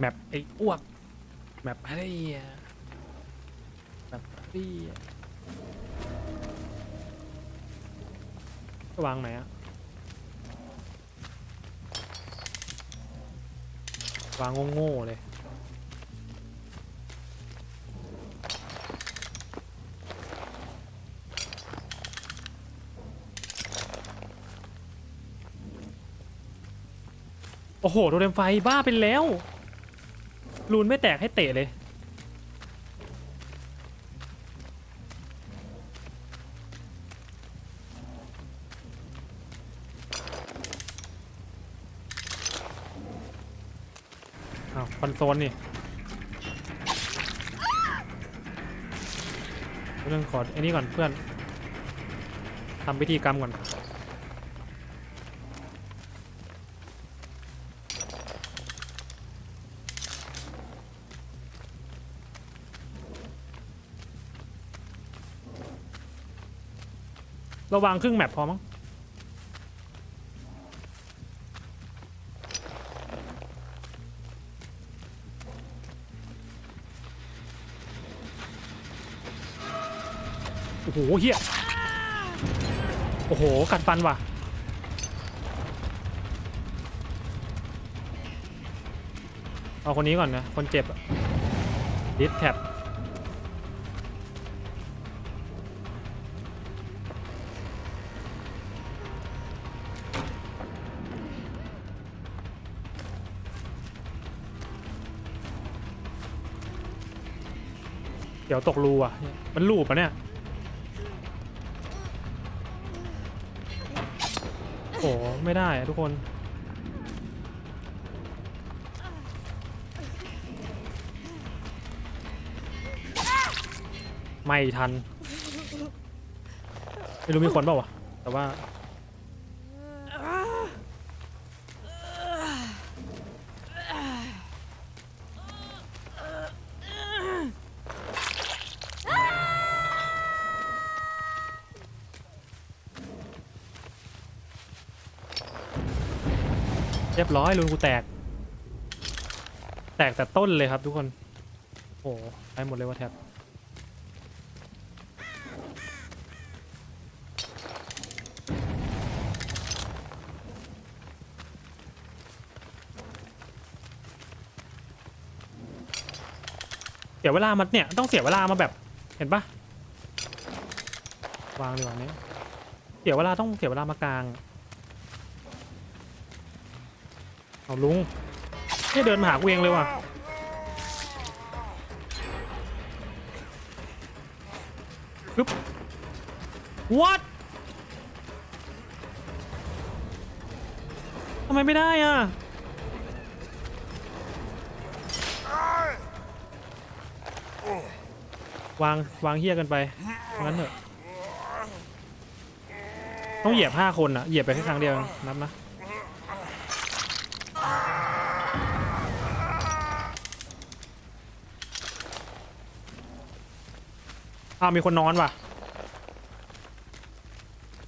แมปไอ้อ้วก แมปอะไรอะแมปอะไรอะวางไหนอะวางโง่ๆเลย โอ้โหโดเรมไฟบ้าไปแล้ว รูนไม่แตกให้เตะเลย อ้าวคอนโซลนี่เรื่องขอไอ้นี่ก่อนเพื่อนทำพิธีกรรมก่อน ราวางครึ่งแมปพอมั้งโอ้โหเฮียโอ้โห กัดฟันว่ะ เอาคนนี้ก่อนนะ คนเจ็บอะดิสแท็บ ดี๋ยวตกรูอะ มันลูปอะเนี่ย โอ้ไม่ได้อะทุกคน ไม่ทัน ไม่รู้มีคนเปล่าวะ แต่ว่า เร้อยรูนกูแตก แตกแต่ต้นเลยครับทุกคน โอ้โหไปหมดเลยว่าแท็บเสียเวลามันเนี่ย ต้องเสียเวลามาแบบ เห็นปะวางดีกว่านี้ เสียเวลาต้องเสียเวลามากลาง เอาลุงให้เดินมาหากูเองเลยว่ะปึ๊บ what ทำไมไม่ได้อะวางวางเฮี้ยกันไปงั้นเถอะต้องเหยียบห้าคนอะเหยียบไปแค่ครั้งเดียวนับนะ อ้าวมีคนนอนว่ะ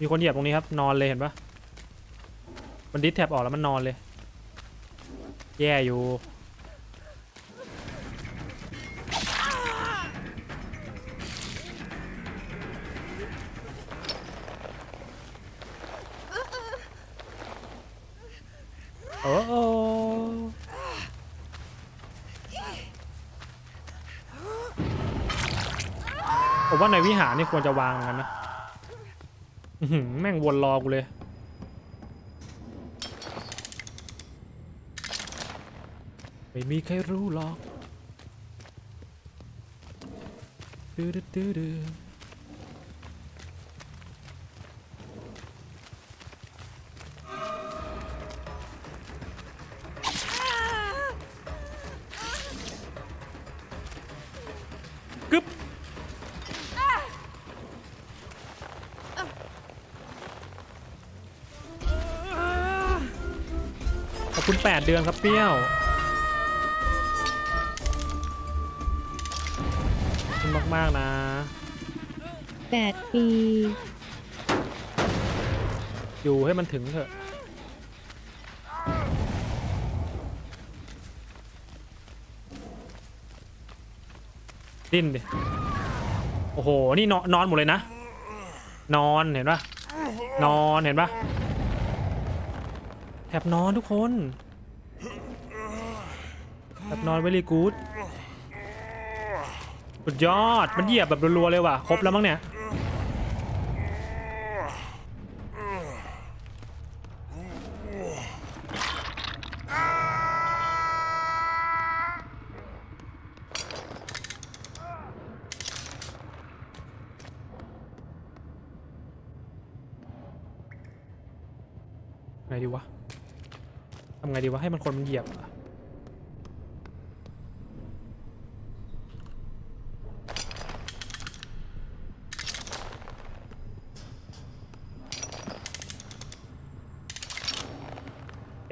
มีคนเหยียบตรงนี้ครับ นอนเลยเห็นปะมันดิสแท็บออกแล้วมันนอนเลย แย่อยู่ ผมว่าในวิหารนี่ควรจะวางกันนะหือแม่งวนรอกูเลย ไม่มีใครรู้หรอกดื้อดื้อดื้อ 8 เดือนครับเปรี้ยวขอบคุณมาก ๆ นะแปดปี อยู่ให้มันถึงเถอะ ดิ้นดิ โอ้โห นี่นอนนอนหมดเลยนะ นอนเห็นปะนอนเห็นปะแถบนอนทุกคน แถบนอนเวลีกูดสุดยอด มันเหยียบแบบรัวๆเลยว่ะ ครบแล้วมั้งเนี่ย ไงดีวะ ทำไงดีวะ ให้มันคนมันเหยียบอะ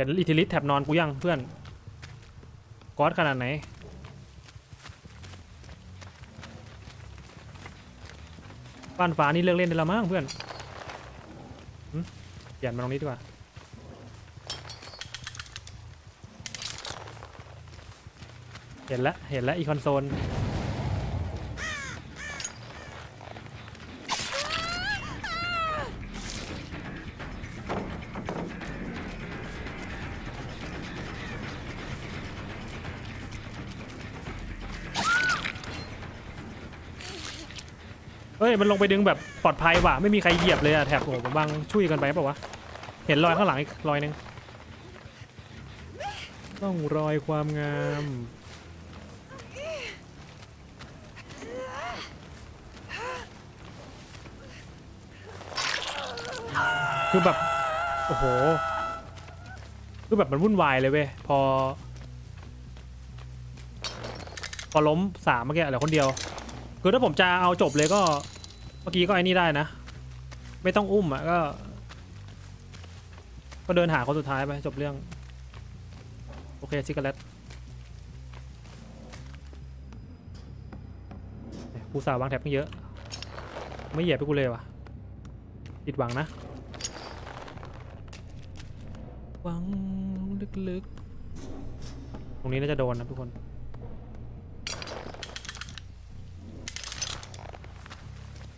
เห็นอิทธิฤทธิ์แถบนอนกูยังเพื่อนกอตขนาดไหนบ้านฟ้านี่เลิกเล่นได้แล้วมั้งเพื่อนเปลี่ยนมาตรงนี้ดีกว่าเห็นแล้วเห็นแล้วอีคอนโซล เฮ้ยมันลงไปดึงแบบปลอดภัยว่ะไม่มีใครเหยียบเลยอะแถบโอ้โหผมบังช่วยกันไปเปล่าวะเห็นรอยข้างหลังอีกรอยหนึงต้องรอยความงามคือแบบโอ้โหคือแบบมันวุ่นวายเลยเว้ยพอ พอล้มสามเมื่อกี้เหลือคนเดียว คือถ้าผมจะเอาจบเลยก็ เมื่อกี้ก็ไอ้นี่ได้นะ ไม่ต้องอุ้มอะก็ ก็เดินหาคนสุดท้ายไปจบเรื่อง โอเคซิกาเลตกูสาววางแท็บไม่เยอะ ไม่เหยียบไปกูเลยว่ะผิดหวังนะหวังลึกๆ ตรงนี้น่าจะโดนนะทุกคน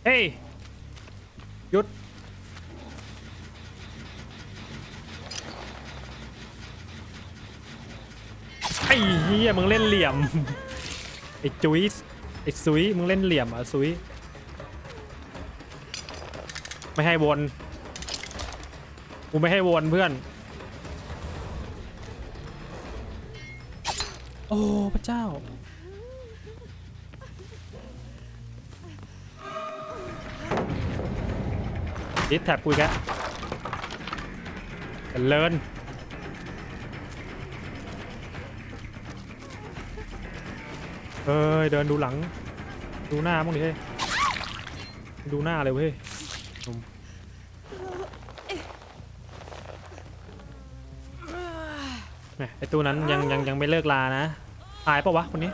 เฮ้ยหยุด ไอ้เหี้ยมึงเล่นเหลี่ยม ไอ้จุ้ยไอ้ซุยมึงเล่นเหลี่ยมเหรอะซุยไม่ให้วน กูไม่ให้วนเพื่อน โอ้ พระเจ้า ดิสแท็บกูอีกแล้วเจริญเอ้ยเดินดูหลัง ดูหน้าบ้งดิเฮ้ยดูหน้าเลยเว้ยไอตัวนั้นยังยังยังไม่เลิกลานะ ตายปะวะคนนี้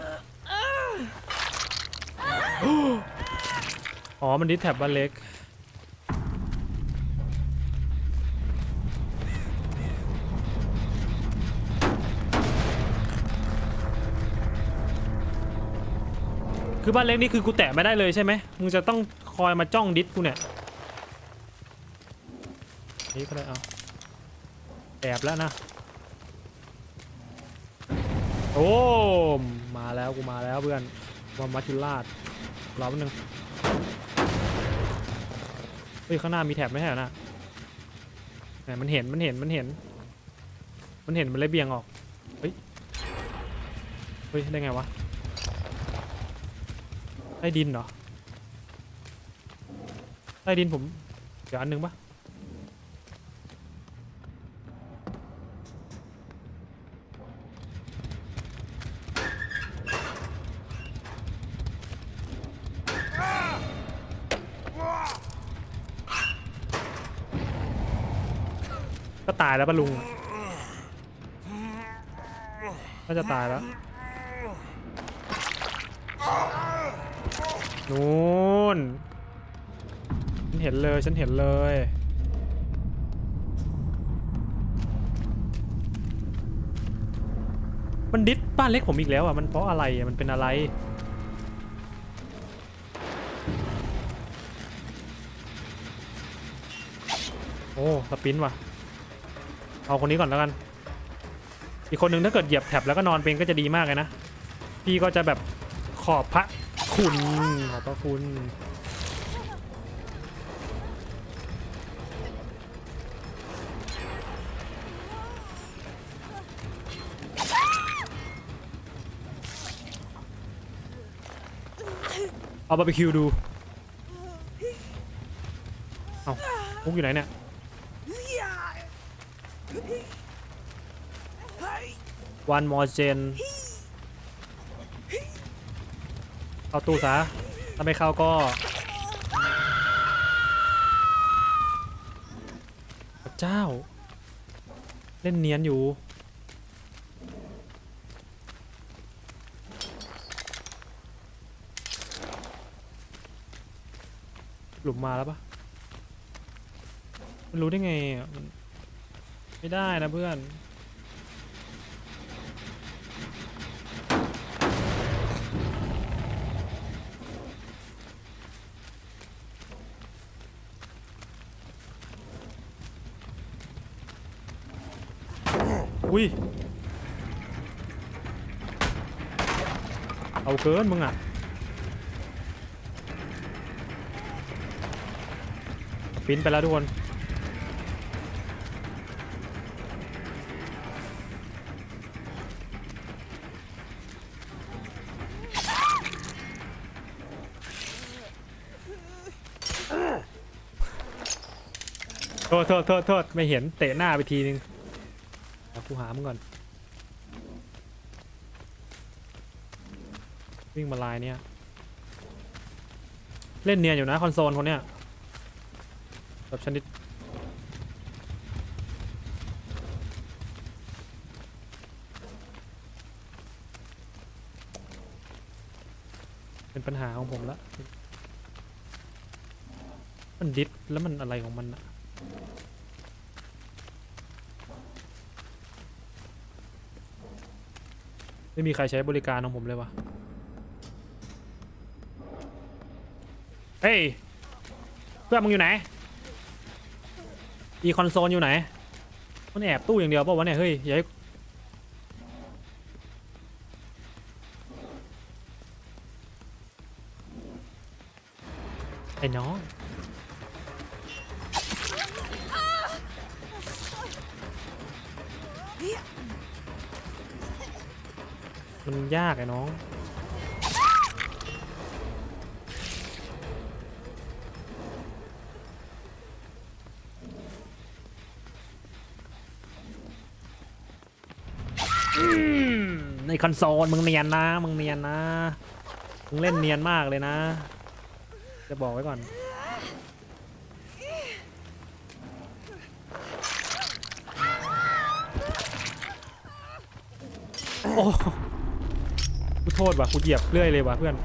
อ๋อ มันดิสแท็บบ้านเล็ก คือบ้านเล็กนี่คือกูแตะไม่ได้เลยใช่ไหมมึงจะต้องคอยมาจ้องดิสกูเนี่ยนี่ก็ได้เอาแอบแล้วนะโอ้มาแล้วกูมาแล้วเพื่อนวามัจจุราชรอแป๊บนึงเฮ้ยข้างหน้ามีแถบไม่ใช่เหรอนะไหนมันเห็นมันเห็นมันเห็น มันเห็นมันเลยเบี่ยงออกเฮ้ยเฮ้ยได้ไงวะ ใต้ดินเหรอใต้ดินผม เดี๋ยวอันนึงปะก็ตายแล้วปะลุงก็จะตายแล้ว นู่นฉันเห็นเลยฉันเห็นเลยมันดิสบ้านเล็กผมอีกแล้วอะ มันเพราะอะไรอะ มันเป็นอะไร โอ้สปินว่ะ เอาคนนี้ก่อนแล้วกัน อีกคนหนึ่งถ้าเกิดเหยียบแถบแล้วก็นอนเป็นก็จะดีมากเลยนะ พี่ก็จะแบบขอบพระ คุณขอบพระคุณเอาบาร์บีคิวดู เอามุกอยู่ไหนเนี่ย one more gen เข้าตู้ซะถ้าไม่เข้าก็พระเจ้า เล่นเนียนอยู่ หลุมมาแล้วปะมันรู้ได้ไงอะมันไม่ได้นะเพื่อน อุ้ย เอาเกินมึงอะ ปิ้นไปแล้วทุกคนโทษโทษโทษโทษไม่เห็นเตะหน้าไปทีนึง กูหามึงก่อน วิ่งมาลายเนี่ย เล่นเนียนอยู่นะคอนโซลคนเนี้ยแบบชนิดเป็นปัญหาของผมละ มันดิสแล้วมันอะไรของมันอะ ไม่มีใครใช้บริการของผมเลยวะเฮ้ย เพื่อนมึงอยู่ไหน อีคอนโซลอยู่ไหน มันแอบตู้อย่างเดียวเปล่าวะเนี่ย เฮ้ย อย่าให้ไอ้น้อง มันยากไอ้น้อง ในคอนโซลมึงเนียนนะ มึงเนียนนะ มึงเล่นเนียนมากเลยนะ จะบอกไว้ก่อนโอ้ กูโทษว่ะกูเหยียบเรื่อยเลยว่ะเพื่อน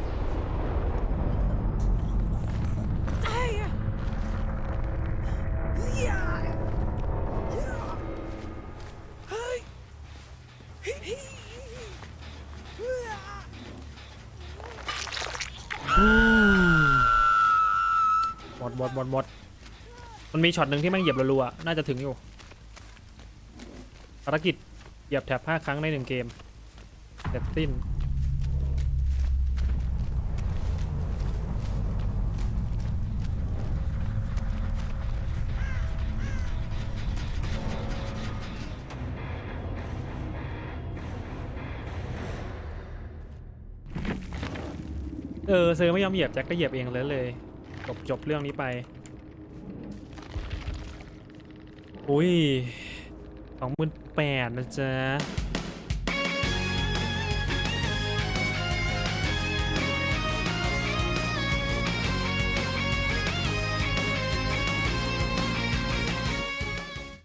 หมดหมดหมดหมดมันมีช็อตหนึ่งที่แม่งเหยียบรัวๆน่าจะถึงอยู่ภารกิจเหยียบแถบ5ครั้งในหนึ่งเกมเสร็จสิ้น เออเซอร์ไม่ยอมเหยียบแจ็คก็เหยียบเองเลยเลยจบจบเรื่องนี้ไป อุ้ยสองหมื่นแปดนะจ๊ะ